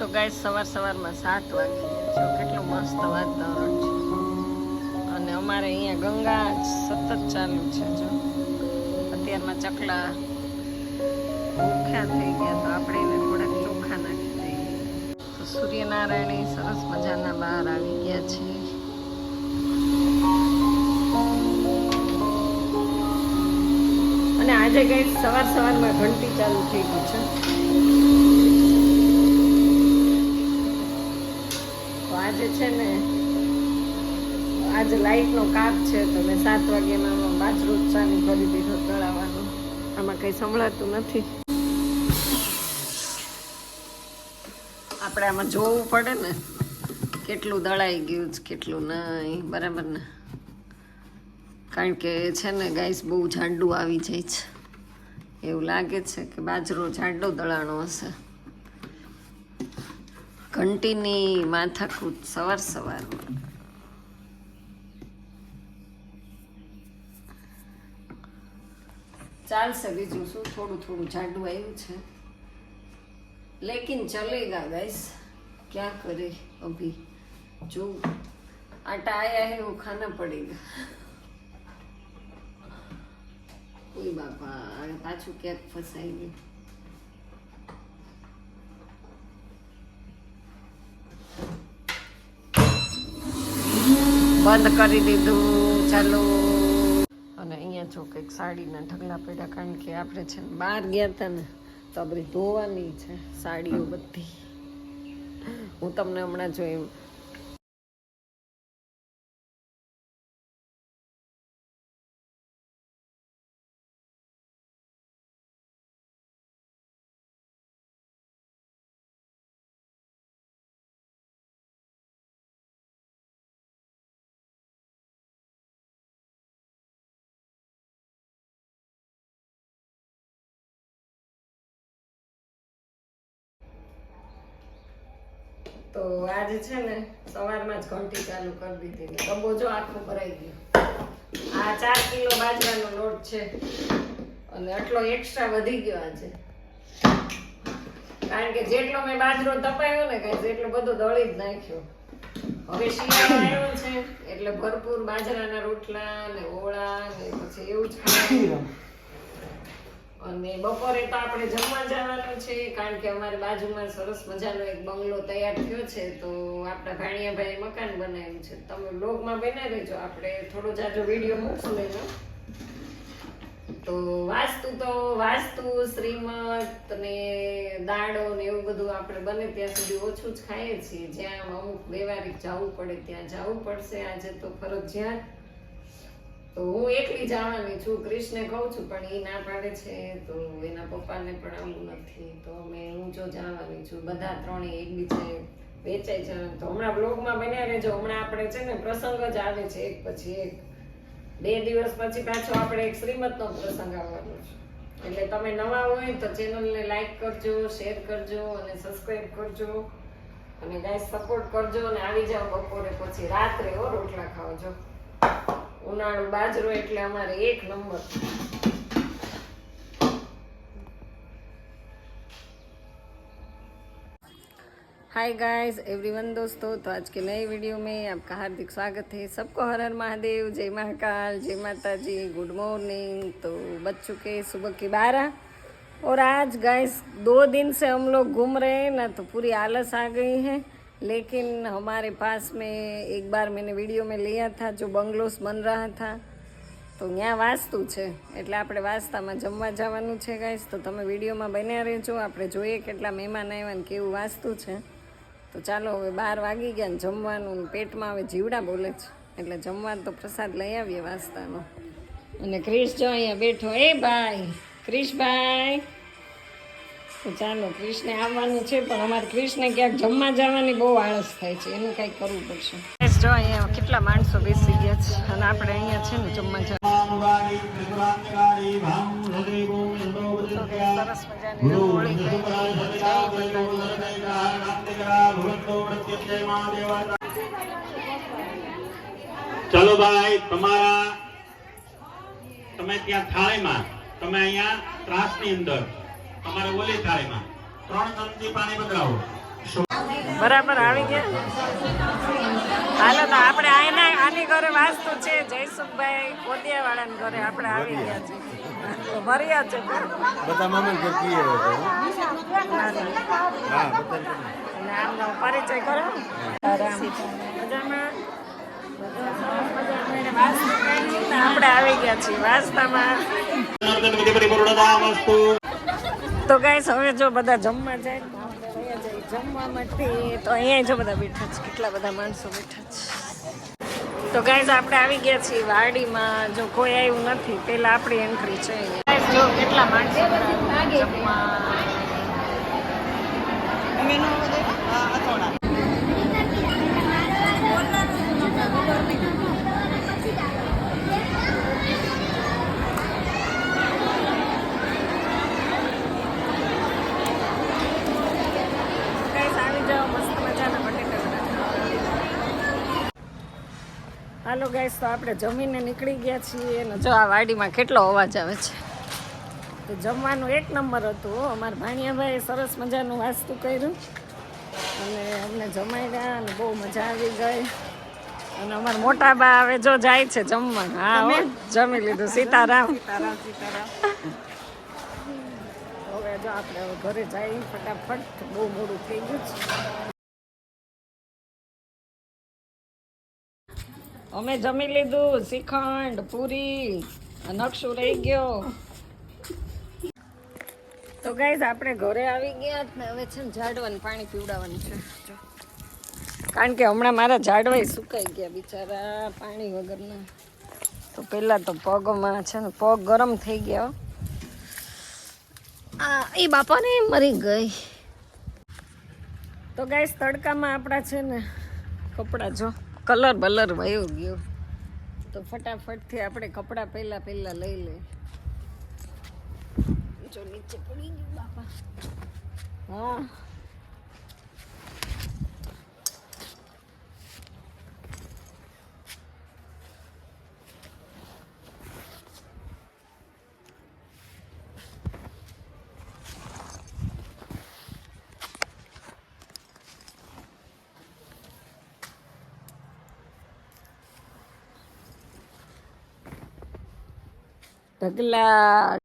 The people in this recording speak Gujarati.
તો ગાય સવાર સવારમાં સાત વાગી ગયા છે. કેટલું મસ્ત વાતાવરણ છે. અને અમારે અહીંયા ગંગા સતત ચાલુ છે જો. અત્યારમાં ચકલા ભૂખ્યા થઈ ગયા તો આપણે એને થોડાક ચોખા નાખી દઈએ. તો સૂર્યનારાયણ સરસ મજાના બહાર આવી ગયા છે. અને આજે કઈ સવાર સવારમાં ઘંટી ચાલુ થઈ ગઈ છે. ને આજે લાઈટનો કાપ છે તો મેં સાત વાગ્યામાં બાજરો ચાની કરી દીધો તળાવવાનો આમાં કંઈ સંભળાતું નથી. આપણે આમાં જોવું પડે ને કેટલું દળાઈ ગયું છે, કેટલું નહીં. બરાબર ને? કારણ કે છે ને ગાઈસ, બહુ જાડું આવી જાય છે. એવું લાગે છે કે બાજરો જાડો દળાણો હશે. ઘંટીની માથાકૂટ સવાર સવાર. ચાલશે બીજું શું? થોડું થોડું જાડું આવ્યું છે. લેકિન ચલેગા ગાઈસ. ક્યાં કરે અભી? જો, આટા આયા હે, હું ખાના પડેગા કોઈ બાપા, પાછું ક્યાંક ફસાઈ ગયું. બંધ કરી દીધું, ચાલો. અને અહીંયા જો કંઈક સાડીના ઢગલા પડ્યા, કારણ કે આપણે છે ને બહાર ગયા હતા ને, તો આ બધી ધોવાની છે, સાડીઓ બધી. હું તમને હમણાં જોઈ તો આજે છે ને સવારમાં જ ઘંટી ચાલુ કરી દીધી ને ડબ્બો જો આખો ભરાઈ ગયો. આ ચાર કિલો બાજરાનો લોટ છે અને આટલો એક્સ્ટ્રા વધી ગયો આજે. કારણ કે જેટલો મેં બાજરો તપાયો ને કઈ એટલો બધો દળી જ નાખ્યો. હવે શિયાળો આવ્યો છે, એટલે ભરપૂર બાજરાના રોટલા ને ઓળા ને પછી એવું જ ખાવાનું. અને બપોરે તો આપણે જમવા જવાનું છે, કારણ કે અમારે બાજુમાં સરસ મજાનો એક બંગલો તૈયાર થયો છે, તો આપણા ભાણિયાભાઈ મકાન બનાવ્યું છે. તમે બ્લોગમાં બનાવી દેજો આપણે થોડો જાજો વીડિયો મૂકશું એનો તો વાસ્તુ તો, વાસ્તુ, શ્રીમત ને દાડો ને એવું બધું આપણે બને ત્યાં સુધી ઓછું જ ખાઈએ છીએ. જ્યાં અમુક વ્યવહારિક જવું પડે, ત્યાં જવું પડશે. આજે તો ફરજિયાત તો હું એકલી જવાની છું, ક્રિશને કહું છું, પણ એ ના પાડે છે, તો એના પપ્પાને પણ આવું નથી. તો અમે હું જો જવાની છું, બધા ત્રણે એકબીજે વેચાઈ જવાનું તો હમણાં બ્લોગમાં બન્યા રહેજો. હમણાં આપણે છે ને પ્રસંગ જ આવે છે, એક પછી એક. બે દિવસ પછી પાછો આપણે એક શ્રીમદનો પ્રસંગ આવવાનો છે. એટલે તમે નવા હોય તો ચેનલને લાઈક કરજો, શેર કરજો અને સબસ્ક્રાઈબ કરજો. અને ગાય સપોર્ટ કરજો અને આવી જાઓ બપોરે પછી. રાત્રે હો, રોટલા ખાવજો. ઉનાળુ બાજરો એટલે અમારે એક નંબર हाय गाइस एवरीवन दोस्तों तो आज के नए वीडियो में आपका हार्दिक स्वागत है सबको हर हर महादेव जय महाकाल जय माता जी गुड मॉर्निंग तो बज चुके हैं सुबह के बारह और आज गाइस दो दिन से हम लोग घूम रहे हैं ना तो पूरी आलस आ गई है लेकिन हमारे पास में एक बार मैंने वीडियो में लिया था जो बंगलोस बन रहा था તો ત્યાં વાસ્તુ છે એટલે આપણે વાસ્તામાં જમવા જવાનું છે ગાઈસ તો તમે વિડીયોમાં બન્યા રહેજો આપણે જોઈએ કેટલા મહેમાન આવ્યા ને કેવું વાસ્તુ છે તો ચાલો હવે બાર વાગી ગયા ને જમવાનું ને પેટમાં હવે જીવડા બોલે છે એટલે જમવા તો પ્રસાદ લઈ આવીએ વાસ્તાનો અને ક્રિશ જો અહીંયા બેઠો એ ભાઈ ક્રિશભાઈ તો ચાલો ક્રિશને આવવાનું છે પણ અમારે ક્રિશને ક્યાંક જમવા જવાની બહુ આળસ થાય છે એનું કંઈક કરવું પડશે. જો અહીંયા કેટલા માણસો બેસી ગયા છે અને આપણે અહીંયા છે ને જમવા જવા. ચલો ભાઈ તમારા તમે ત્યાં થાળીમાં તમે અહીંયા ત્રાસની અંદર. તમારે ઓલી થાળીમાં ત્રણ ચમચી પાણી બદલાવો. બરાબર આવી ગયા? હાલો તો આપણે આના આની ઘરે વાસ્તુ છે જયસુખભાઈ કોદિયા વાળાના ઘરે આપણે આવી ગયા છીએ. તો ભર્યા છે બધા મામા ઘર કીએ હા બધા અને પરિચય કરો. આપણે આવી ગયા છીએ વાસ્તામાં. તો ગાઈસ, હવે જો બધા જમવા જાય જમવા માટે. તો અહીંયા જો બધા બેઠા છે, કેટલા બધા માણસો બેઠા છે. તો ગાઈસ, આપણે આવી ગયા છીએ વાડીમાં. જો કોઈ આવ્યું નથી પેલા આપણી એન્ટ્રી છે. જો કેટલા માણસો બધા જમવા ગાઈસ આવી જાઓ મસ્ત મજાના બટેટા વડા ખાવા. હાલો ગાઈસ તો આપણે જમીને નીકળી ગયા છીએ અને જો આ વાડીમાં કેટલો અવાજ આવે છે. તો જમવાનું એક નંબર હતું. અમારા ભાણિયાભાઈએ સરસ મજાનું વાસ્તુ કર્યું. અને અમને જમાડ્યા અને બહુ મજા આવી ગઈ. અને અમારા મોટા બા હવે જો જાય છે જમવા. હા હો, જમી? લીધું. સીતારામ. હવે જો આપણે ઘરે જઈ ફટાફટ બહુ મોડું થઈ ગયું છે. અમે જમી લીધું, શ્રીખંડ, પૂરી નકશો રહી ગયો. તો ગાઈઝ આપણે ઘરે આવી ગયા ને, હવે છે ને ઝાડવાનું, પાણી પીવડાવવાનું છે. કારણ કે હમણાં મારા ઝાડવાય સુકાઈ ગયા બિચારા, પાણી વગરના. તો પહેલાં તો પગમાં છે ને, પગ ગરમ થઈ ગયો. આ, એ બાપાને મરી ગઈ. તો ગાઈઝ તડકામાં આપણા છે ને, કપડાં જો. કલર બલર વયો ગયો. તો ફટાફટથી આપણે કપડાં પહેલા પહેલા લઈ લઈએ. જો નીચે પડી ગયું બાપા. હા. ઢગલા